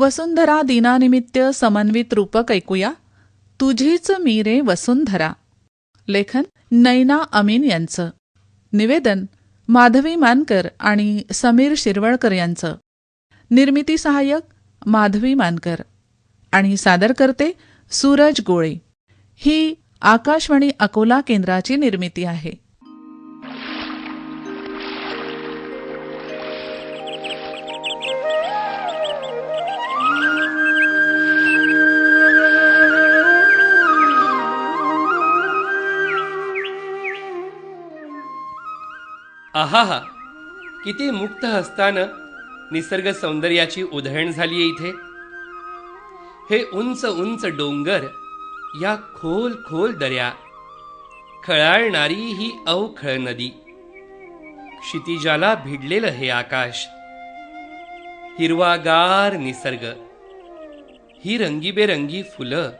वसुंधरा दिनानिमित्त समन्वित रूपक ऐकूया. तुझीच मी रे वसुंधरा. लेखन नैना अमीन यांचं. निवेदन माधवी मानकर आणि समीर शिरवळकर यांचं. निर्मिती सहाय्यक माधवी मानकर. आणि सादर करते सूरज गोळे. ही आकाशवाणी अकोला केंद्राची निर्मिती आहे. आहाहा किती मुक्त हस्तानं निसर्ग सौंदर्याची उधळण झाली इथे. हे उंच उंच डोंगर या खोल खोल दऱ्या खळाळणारी ही अवखळ नदी क्षितिजाला भिडलेलं हे आकाश हिरवागार निसर्ग ही रंगीबेरंगी फुलं.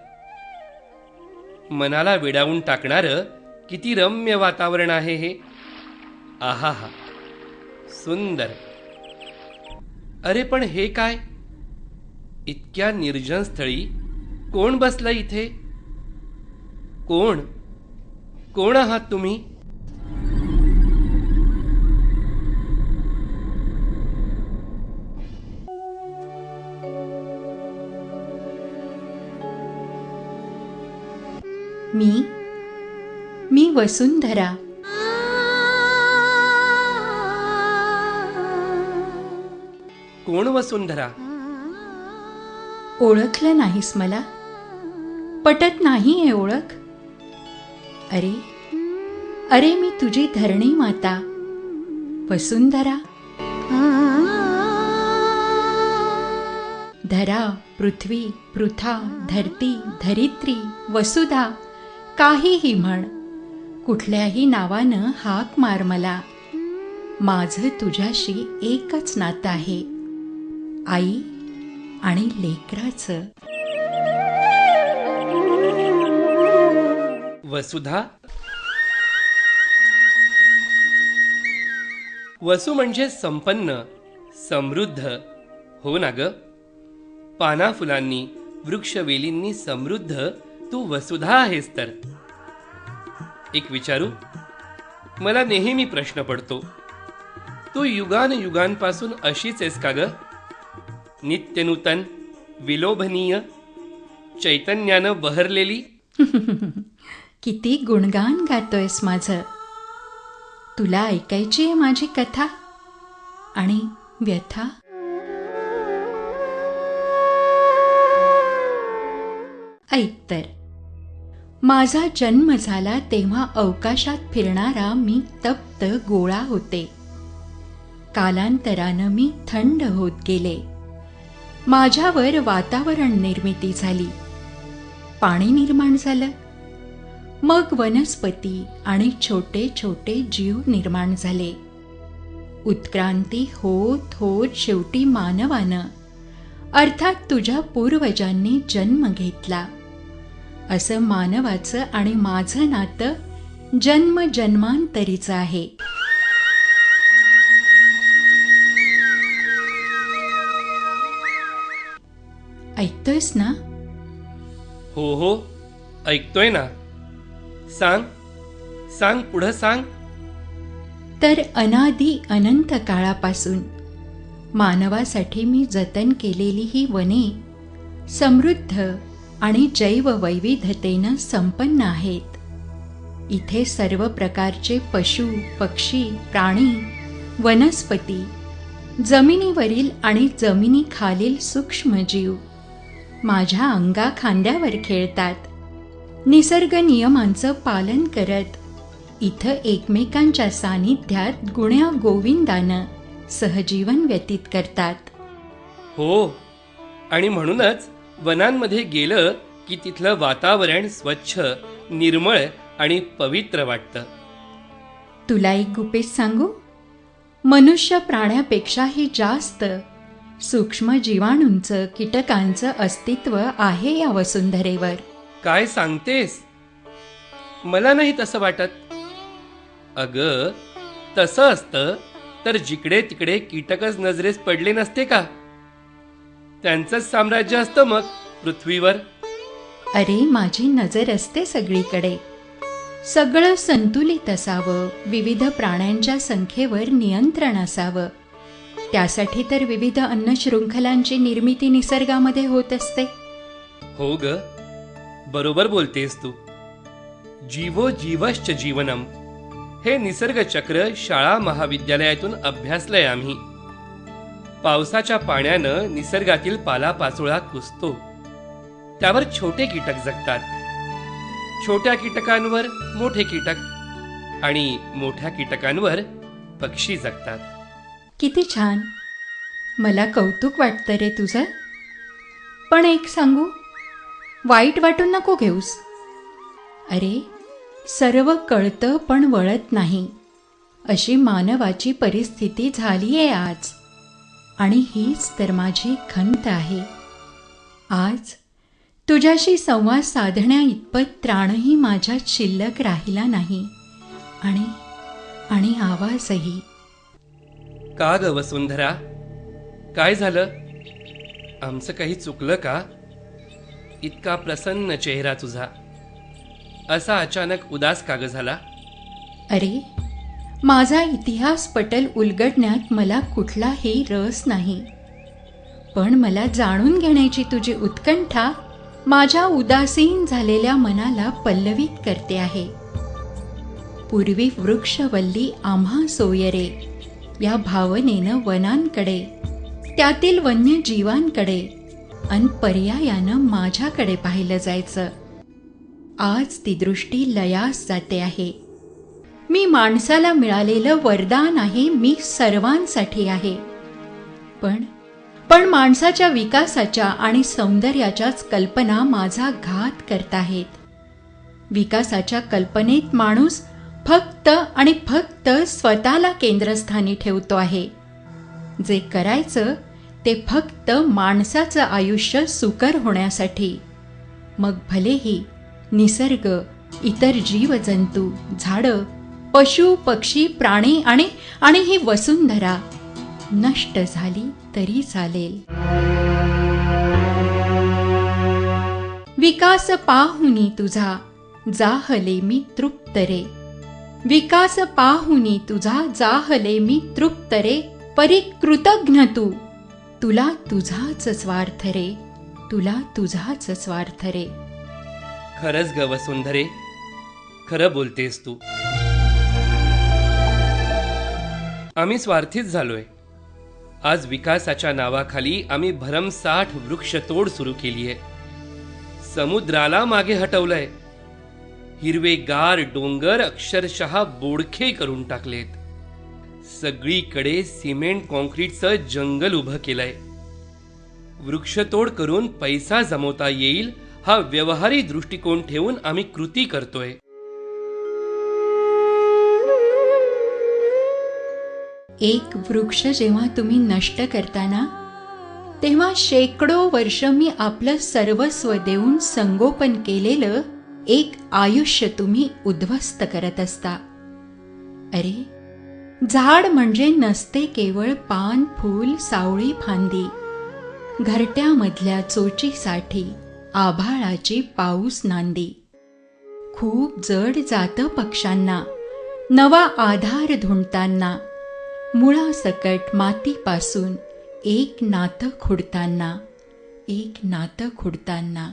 मनाला विडावून टाकणारं किती रम्य वातावरण आहे हे. आहाहा सुंदर. अरे पण हे काय? इतक्या निर्जन स्थळी कोण बसलं इथे? कोण? कोण आहात तुम्ही? मी? मी वसुंधरा. कोण वसुंधरा? ओळखलं नाहीस मला? पटत नाही हे ओळख? अरे अरे मी तुझी धरणी माता. वसुंधरा. धरा पृथ्वी पृथा धरती धरित्री वसुधा. काहीही म्हण. कुठल्याही नावानं हाक मार मला. माझं तुझ्याशी एकच नातं आहे. आई आणि लेकराचं. वसुधा. वसु म्हणजे संपन्न समृद्ध. हो ना ग? पाना फुलांनी वृक्षवेलींनी समृद्ध तू वसुधा आहेस तर. एक विचारू? मला नेहमी प्रश्न पडतो. तू युगान युगांपासून अशीच आहेस का ग? नित्यनूतन विलोभनीय चैतन्यानं बहरलेली. किती गुणगान गातोयस माझं. तुला ऐकायची आहे माझी कथा आणि व्यथा? ऐक तर. माझा जन्म झाला तेव्हा अवकाशात फिरणारा मी तप्त गोळा होते. कालांतरानं मी थंड होत गेले. माझ्यावर वातावरण निर्मिती झाली. पाणी निर्माण झालं. मग वनस्पती आणि छोटे छोटे जीव निर्माण झाले. उत्क्रांती होत होत शेवटी मानवानं अर्थात तुझ्या पूर्वजांनी जन्म घेतला. असं मानवाचं आणि माझं नातं जन्म जन्मांतरीचं आहे. ऐकतोयस ना? हो हो ऐकतोय ना. सांग सांग पुढं सांग. तर अनादी अनंत काळापासून मानवासाठी मी जतन केलेली ही वने समृद्ध आणि जैववैविध्यतेनं संपन्न आहेत. इथे सर्व प्रकारचे पशु पक्षी प्राणी वनस्पती जमिनीवरील आणि जमिनीखालील सूक्ष्मजीव माझ्या अंगा खांद्यावर खेळतात. निसर्ग नियमांचं पालन करत. इथं एकमेकांच्या सानिध्यात गुण्या गोविंदानं सहजीवन व्यतीत करतात. हो आणि म्हणूनच वनांमध्ये गेलं की तिथलं वातावरण स्वच्छ निर्मळ आणि पवित्र वाटतं. तुला एक गुपित सांगू? मनुष्य प्राण्यापेक्षाही जास्त सूक्ष्म जीवाणूंचं कीटकांचं अस्तित्व आहे या वसुंधरेवर काय सांगतेस? मला नाही तसं वाटत. अग तसं असतं तर जिकडे तिकडे कीटकच नजरेस पडले नसते का? त्यांचंच साम्राज्य असतं मग पृथ्वीवर. अरे माझी नजर असते सगळीकडे. सगळं संतुलित असावं विविध प्राण्यांच्या संख्येवर नियंत्रण असावं. त्यासाठी तर विविध अन्नशृंखलांची निर्मिती निसर्गामध्ये होत असते. हो ग. बरोबर बोलतेस तू. जीवो जीवश्च जीवनम. हे निसर्ग चक्र शाळा महाविद्यालयातून अभ्यासलंय आम्ही. पावसाच्या पाण्यानं निसर्गातील पालापाचोळा कुसतो त्यावर छोटे कीटक जगतात. छोट्या कीटकांवर मोठे कीटक आणि मोठ्या कीटकांवर पक्षी जगतात. किती छान. मला कौतुक वाटतं रे तुझं. पण एक सांगू? वाईट वाटून नको घेऊस. अरे सर्व कळतं पण वळत नाही. अशी मानवाची परिस्थिती झाली आहे आज. आणि हीच तर माझी खंत आहे. आज तुझ्याशी संवाद साधण्या इतपत त्राणही माझ्यात शिल्लक राहिला नाही. आणि आणि आवाजही. का ग वसुंधरा? काय झालं? आमचं काही चुकलं का? इतका प्रसन्न चेहरा तुझा. असा अचानक उदास का ग झाला? अरे माझा इतिहास पटल उलगडण्यात मला कुठलाही रस नाही. पण मला जाणून घेण्याची तुझी उत्कंठा माझ्या उदासीन झालेल्या मनाला पल्लवित करते आहे. पूर्वी वृक्षवल्ली आम्हा सोयरे. या भावनेनं वनांकडे त्यातील वन्यजीवांकडे अन पर्यायानं माझ्याकडे पाहिलं जायचं. आज ती दृष्टी लयास जाते आहे. मी माणसाला मिळालेलं वरदान आहे मी सर्वांसाठी आहे. पण पण माणसाच्या विकासाच्या आणि सौंदर्याच्याच कल्पना माझा घात करताहेत. विकासाच्या कल्पनेत माणूस फक्त आणि फक्त स्वतःला केंद्रस्थानी ठेवतो आहे. जे करायचं ते फक्त माणसाचं आयुष्य सुकर होण्यासाठी. मग भलेही निसर्ग इतर जीवजंतू झाडं पशु पक्षी प्राणी आणि आणि ही वसुंधरा नष्ट झाली तरी चालेल. विकास पाहुनी तुझा जाहले मी तृप्त रे. विकास पाहुनी तुझा जाहले मी तृप्त रे परिकृतज्ञ तू. तुला तुझाच स्वार्थ रे तुला तुझाच स्वार्थ रे. खरंच ग वसुंधरे खरं बोलतेस तू. आम्ही स्वार्थीच झालोय. आज विकासाच्या नावाखाली आम्ही भरमसाठ वृक्षतोड सुरू केली आहे समुद्राला मागे हटवलंय. हिरवेगार डोंगर अक्षरशः बोडखे करून टाकलेत. सगळीकडे सिमेंट कॉन्क्रीटचं जंगल उभं केलंय. वृक्षतोड करून पैसा जमवता येईल हा व्यवहारी दृष्टिकोन ठेवून आम्ही कृती करतोय. एक वृक्ष जेव्हा तुम्ही नष्ट करताना तेव्हा शेकडो वर्ष मी आपलं सर्वस्व देऊन संगोपन केलेलं एक आयुष्य तुम्ही उद्ध्वस्त करत असता. अरे झाड म्हणजे नसते केवळ पान फूल सावळी फांदी. घरट्यामधल्या चोचीसाठी आभाळाची पाऊस नांदी. खूप जड जातं पक्ष्यांना नवा आधार धुंडताना मुळासकट मातीपासून एक नातं खुडताना एक नातं खुडताना.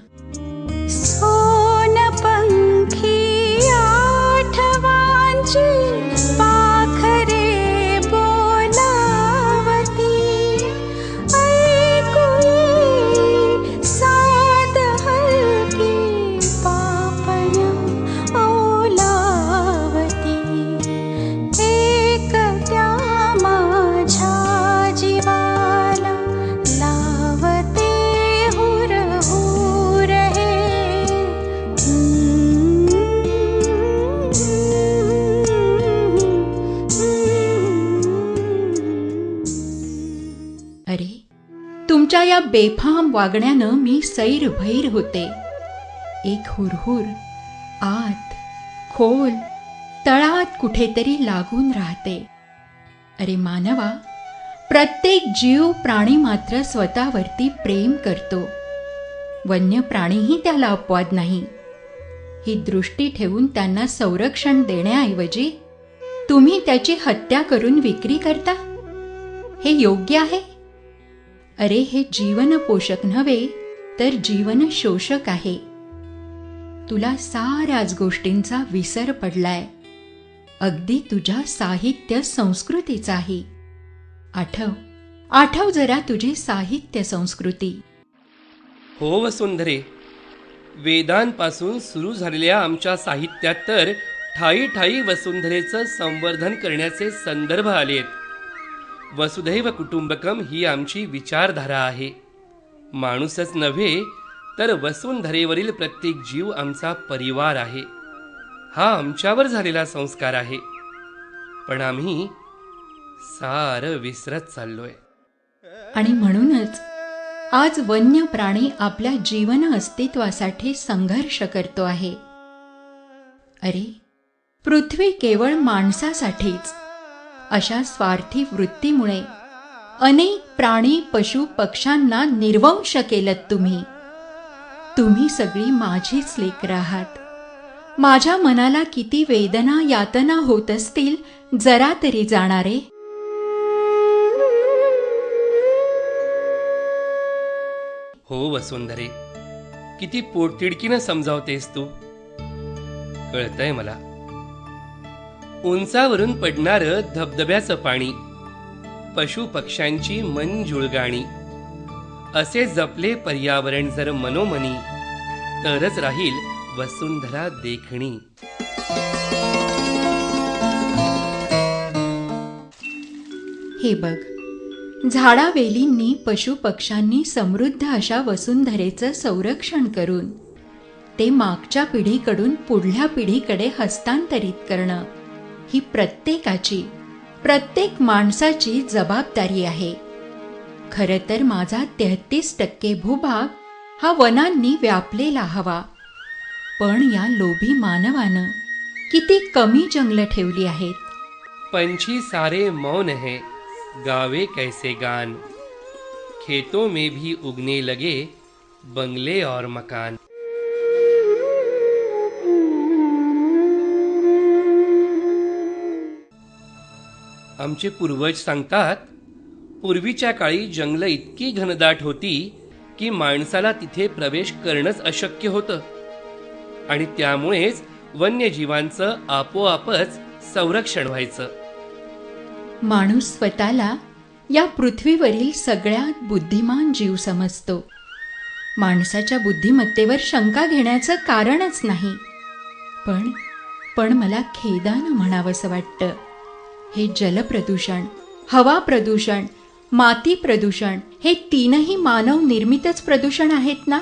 या बेफाम वागण्यानं मी सैरभैर होते. एक हुरहुर आत खोल तळात कुठेतरी लागून राहते. अरे मानवा प्रत्येक जीव प्राणी मात्र स्वतःवरती प्रेम करतो. वन्य प्राणीही त्याला अपवाद नाही. ही दृष्टी ठेवून त्यांना संरक्षण देण्याऐवजी तुम्ही त्याची हत्या करून विक्री करता? हे योग्य आहे? अरे हे जीवन पोषक नव्हे तर जीवन शोषक आहे. तुला साऱ्याच गोष्टींचा विसर पडलाय. अगदी तुझ्या साहित्य संस्कृतीचाही आठव आठव जरा तुझी साहित्य संस्कृती. हो वसुंधरे वेदांपासून सुरू झालेल्या आमच्या साहित्यात तर ठाई ठाई वसुंधरेचं संवर्धन करण्याचे संदर्भ आलेत. वसुधैव कुटुंबकम ही आमची विचारधारा आहे. माणूसच नव्हे तर वसुंधरेवरील प्रत्येक जीव आमचा परिवार आहे. हा आमच्यावर झालेला संस्कार आहे. पण आम्ही सारं विसरत चाललोय. आणि म्हणूनच आज वन्य प्राणी आपल्या जीवन अस्तित्वासाठी संघर्ष करतो आहे. अरे पृथ्वी केवळ माणसासाठीच. अशा स्वार्थी वृत्तीमुळे अनेक प्राणी पशु पक्ष्यांना निर्वंश केलत तुम्ही. तुम्ही सगळी माझीच लेकर आहात. माझ्या मनाला किती वेदना यातना होत असतील जरा तरी जाणारे. हो वसुंधरे किती पोटतिडकीनं समजावतेस तू. कळतंय मला. उंचावरून पडणारं धबधब्याचं पाणी पशु पक्ष्यांची मन जुळगाणी असे जपले पर्यावरण जर मनोमनी तरच राहील वसुंधरा देखणी. हे बघ झाडावेलींनी पशुपक्ष्यांनी समृद्ध अशा वसुंधरेचं संरक्षण करून ते मागच्या पिढीकडून पुढल्या पिढीकडे हस्तांतरित करणं. ही प्रत्येकाची प्रत्येक माणसाची जबाबदारी आहे. खरं तर माझा तेहतीस टक्के भूभाग हा वनांनी व्यापलेला हवा. पण या लोभी मानवानं किती कमी जंगलं ठेवली आहेत? पंछी सारे मौन है गावे कैसे गान? खेतों में भी उगने लगे बंगले और मकान। आमचे पूर्वज सांगतात पूर्वीच्या काळी जंगलं इतकी घनदाट होती की माणसाला तिथे प्रवेश करणंच अशक्य होतं. आणि त्यामुळेच वन्यजीवांचं आपोआपच संरक्षण व्हायचं. माणूस स्वतःला या पृथ्वीवरील सगळ्यात बुद्धिमान जीव समजतो. माणसाच्या बुद्धिमत्तेवर शंका घेण्याचं कारणच नाही. पण पण मला खेदानं म्हणावंसं वाटतं. हे जलप्रदूषण हवा प्रदूषण माती प्रदूषण हे तीनही मानव निर्मितच प्रदूषण आहेत ना?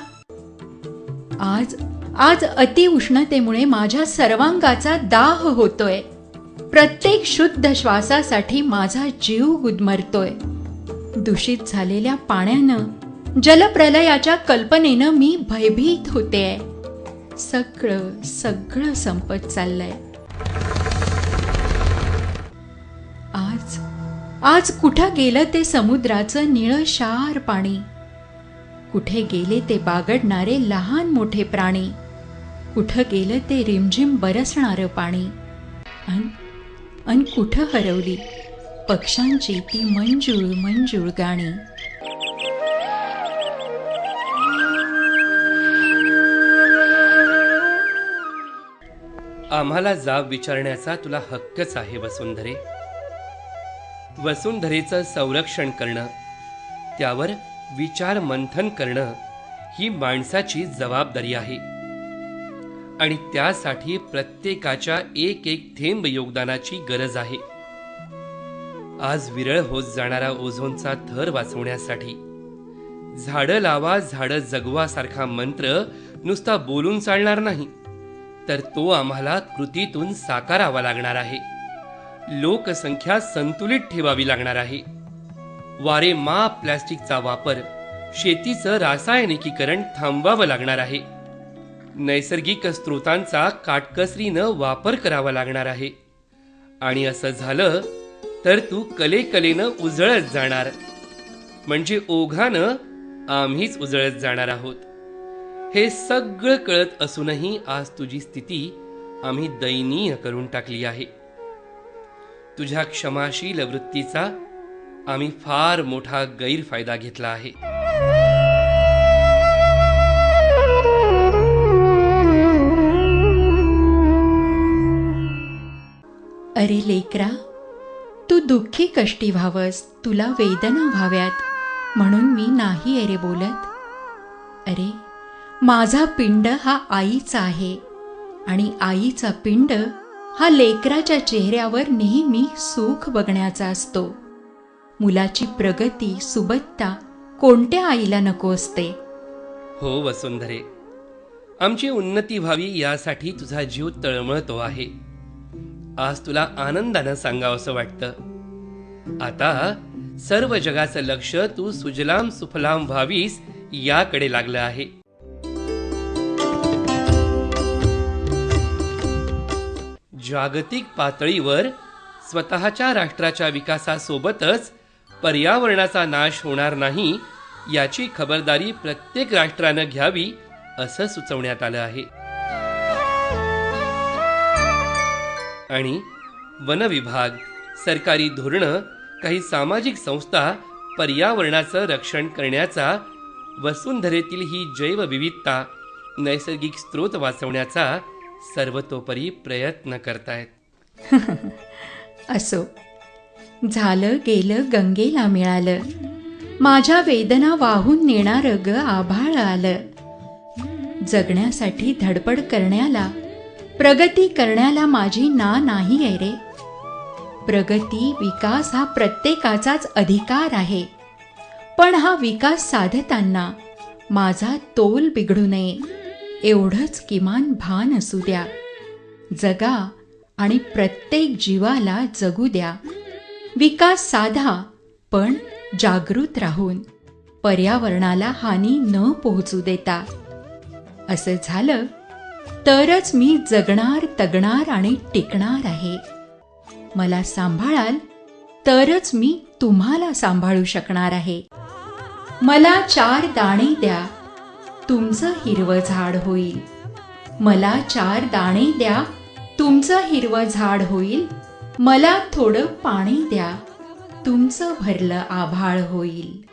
आज आज अतिउष्णतेमुळे माझ्या सर्वांगाचा दाह होतोय. प्रत्येक शुद्ध श्वासासाठी माझा जीव गुदमरतोय. दूषित झालेल्या पाण्यानं जलप्रलयाच्या कल्पनेनं मी भयभीत होते सगळं सगळं संपत चाललंय. आज कुठं गेलं ते समुद्राचं निळशार पाणी? कुठे गेले ते बागडणारे लहान मोठे प्राणी? कुठं गेलं ते रिमझिम बरसणारं पाणी? अन अन कुठं हरवली पक्ष्यांची ती मंजूळ मंजूळ गाणी? आम्हाला जाब विचारण्याचा तुला हक्कच आहे वसुंधरे. वसुंधरेचं संरक्षण करणं त्यावर विचार मंथन करणं ही माणसाची जबाबदारी आहे. आणि त्यासाठी प्रत्येकाच्या एक एक थेंब योगदानाची गरज आहे. आज विरळ होत जाणारा ओझोनचा थर वाचवण्यासाठी झाडं लावा झाडं जगवा सारखा मंत्र नुसता बोलून चालणार नाही तर तो आम्हाला कृतीतून साकारावा लागणार आहे. लोकसंख्या संतुलित ठेवावी लागणार आहे. वारे माप प्लॅस्टिकचा वापर शेतीचं रासायनिकीकरण थांबवावं लागणार आहे. नैसर्गिक स्रोतांचा काटकसरीनं वापर करावा लागणार आहे. आणि असं झालं तर तू कलेकलेनं उजळत जाणार. म्हणजे ओघानं आम्हीच उजळत जाणार आहोत. हे सगळं कळत असूनही आज तुझी स्थिती आम्ही दयनीय करून टाकली आहे. तुझ्या क्षमाशील वृत्तीचा आम्ही फार मोठा गैरफायदा घेतला आहे. अरे लेकरा तू दुःखी कष्टी व्हावस तुला वेदना व्हाव्यात म्हणून मी नाही अरे बोलत. अरे माझा पिंड हा आईचा आहे आणि आईचा पिंड हा लेकराच्या चेहऱ्यावर नेहमी सुख बघण्याचा असतो. मुलाची प्रगती सुबत्ता कोणत्या आईला नको असते? हो वसुंधरे आमची उन्नती व्हावी यासाठी तुझा जीव तळमळतो आहे. आज तुला आनंदानं सांगावंसं वाटतं. आता सर्व जगाचं लक्ष तू सुजलाम सुफलाम व्हावीस याकडे लागलं आहे. जागतिक पातळीवर स्वतःच्या राष्ट्राच्या विकासासोबतच पर्यावरणाचा नाश होणार नाही याची खबरदारी प्रत्येक राष्ट्रानं घ्यावी असं सुचवण्यात आलं आहे. आणि वन विभाग सरकारी धोरणं काही सामाजिक संस्था पर्यावरणाचं रक्षण करण्याचा वसुंधरेतील ही जैवविविधता नैसर्गिक स्रोत वाचवण्याचा सर्वतोपरी प्रयत्न करतायत. असो. झालं गेलं गंगेला मिळालं. माझ्या वेदना वाहून नेणारं ग आभाळ आलं. जगण्यासाठी धडपड करण्याला प्रगती करण्याला माझी ना नाही आहे रे. प्रगती विकास हा प्रत्येकाचाच अधिकार आहे. पण हा विकास साधताना माझा तोल बिघडू नये. एवढंच किमान भान असू द्या. जगा आणि प्रत्येक जीवाला जगू द्या. विकास साधा पण जागृत राहून पर्यावरणाला हानी न पोहोचू देता. असं झालं तरच मी जगणार तगणार आणि टिकणार आहे. मला सांभाळाल तरच मी तुम्हाला सांभाळू शकणार आहे. मला चार दाणे द्या. तुमचं हिरवं झाड होईल. मला चार दाणे द्या. तुमचं हिरवं झाड होईल. मला थोडं पाणी द्या. तुमचं भरलं आभाळ होईल.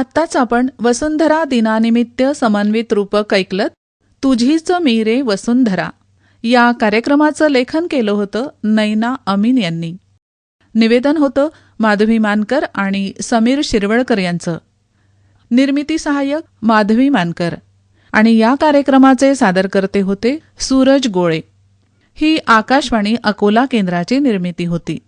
आत्ताच आपण वसुंधरा दिनानिमित्त समन्वित रूपक ऐकलत तुझीच मी रे वसुंधरा. या कार्यक्रमाचं लेखन केलं होतं नैना अमीन यांनी. निवेदन होतं माधवी मानकर आणि समीर शिरवळकर यांचं. निर्मिती सहाय्यक माधवी मानकर. आणि या कार्यक्रमाचे सादरकर्ते होते सूरज गोळे. ही आकाशवाणी अकोला केंद्राची निर्मिती होती.